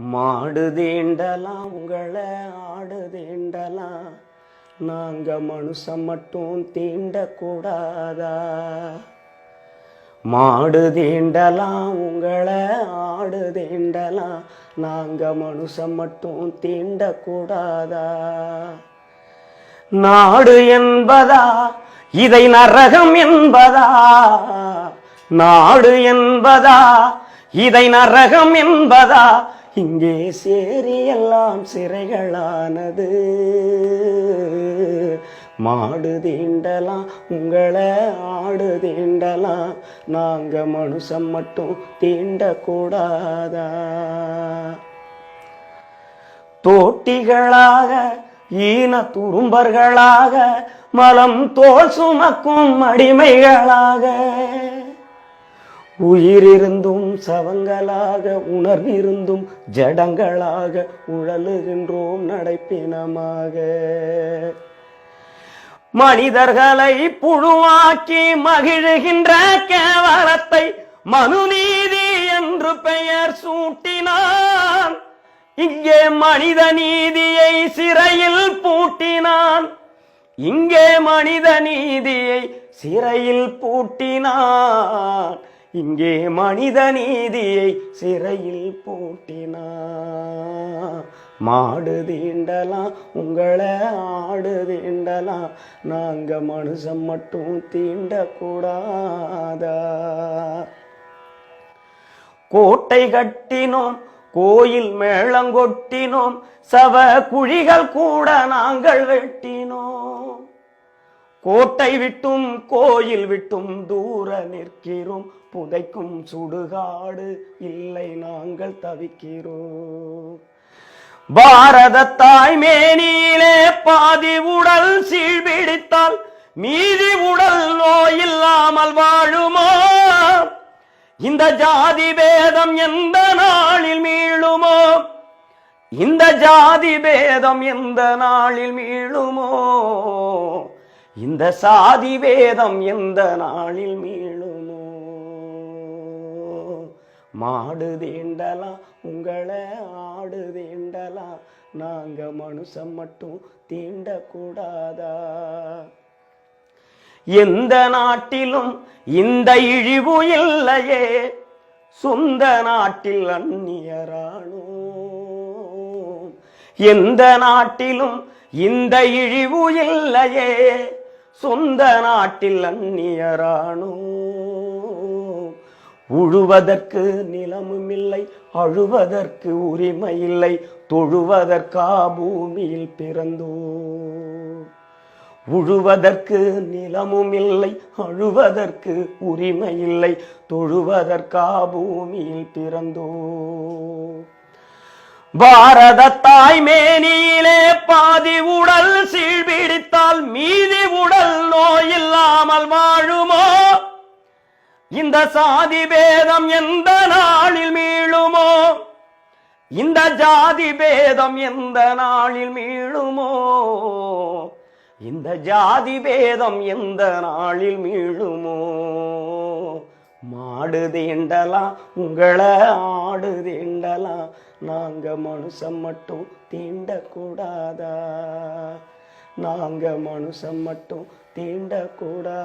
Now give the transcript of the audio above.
மாடு தீண்டலாம் உங்களை ஆடு தீண்டலாம் நாங்க மனுஷன் மட்டும் தீண்டக்கூடாதா? மாடு தீண்டலாம் உங்களை ஆடு தீண்டலாம் நாங்க மனுஷன் மட்டும் தீண்டக்கூடாதா? நாடு என்பதா? இதை நரகம் என்பதா? நாடு என்பதா? இதை நரகம் என்பதா? இங்கே சேரி எல்லாம் சிறைகளானது. மாடு தீண்டலாம் உங்களை ஆடு தீண்டலாம் நாங்கள் மனுஷன் மட்டும் தீண்டக்கூடாதா? தோட்டிகளாக ஈன துரும்பர்களாக மலம் தோல் சுமக்கும் அடிமைகளாக. உயிரிருந்தும் சவங்களாக உணர்விருந்தும் ஜடங்களாக உழலுகின்றோம் நடைப்பினமாக. மனிதர்களை புழுவாக்கி மகிழுகின்ற கேவலத்தை மனுநீதி என்று பெயர் சூட்டினான். இங்கே மனித நீதியை சிறையில் பூட்டினான். இங்கே மனித நீதியை சிறையில் பூட்டினான். இங்கே மனித நீதியை சிறையில் பூட்டினா. மாடு தீண்டலாம் உங்களை ஆடு தீண்டலாம். நாங்க மனுஷன் மட்டும் தீண்டக்கூடாதா? கோட்டை கட்டினோம் கோயில் மேளங்கொட்டினோம் சவ குழிகள் கூட நாங்கள் வெட்டினோம். கோட்டை விட்டும் கோயில் விட்டும் தூர நிற்கிறோம். புதைக்கும் சுடுகாடு இல்லை நாங்கள் தவிக்கிறோம். பாரத தாய் மேனியிலே பாதி உடல் சீழ்பிடித்தால் மீதி உடல் நோயில்லாமல் வாழுமா? இந்த ஜாதி பேதம் எந்த நாளில் மீளுமோ? இந்த ஜாதி பேதம் எந்த நாளில் மீளுமோ? இந்த சாதி வேதம் எந்த நாளில் மீளுமோ? மாடு தீண்டலாம் உங்களை ஆடு தீண்டலாம் நாங்க மனுஷன் மட்டும் தீண்டக்கூடாதா? எந்த நாட்டிலும் இந்த இழிவு இல்லையே சொந்த நாட்டில் அந்நியரானோ? எந்த நாட்டிலும் இந்த இழிவு இல்லையே சொந்த நாட்டில் அந்நியரானோ? உழுவதற்கு நிலமும் இல்லை அழுவதற்கு உரிமை இல்லை தொழுவதற்கா பூமியில் பிறந்தோ? உழுவதற்கு நிலமும் இல்லை அழுவதற்கு உரிமை இல்லை தொழுவதற்கா பூமியில் பிறந்தோ? பாரத தாய்மேனியிலே பாதி உடல் சீழ்பிடித்த இந்த சாதி பேதம் எந்த நாளில் மீளுமோ? இந்த ஜாதி பேதம் எந்த நாளில் மீளுமோ? இந்த ஜாதி பேதம் எந்த நாளில் மீளுமோ? மாடு தீண்டலாம் உங்களை ஆடு தீண்டலாம் நாங்க மனுஷன் மட்டும் தீண்டக்கூடாதா? நாங்கள் மனுஷன் மட்டும் தீண்டக்கூடாதா?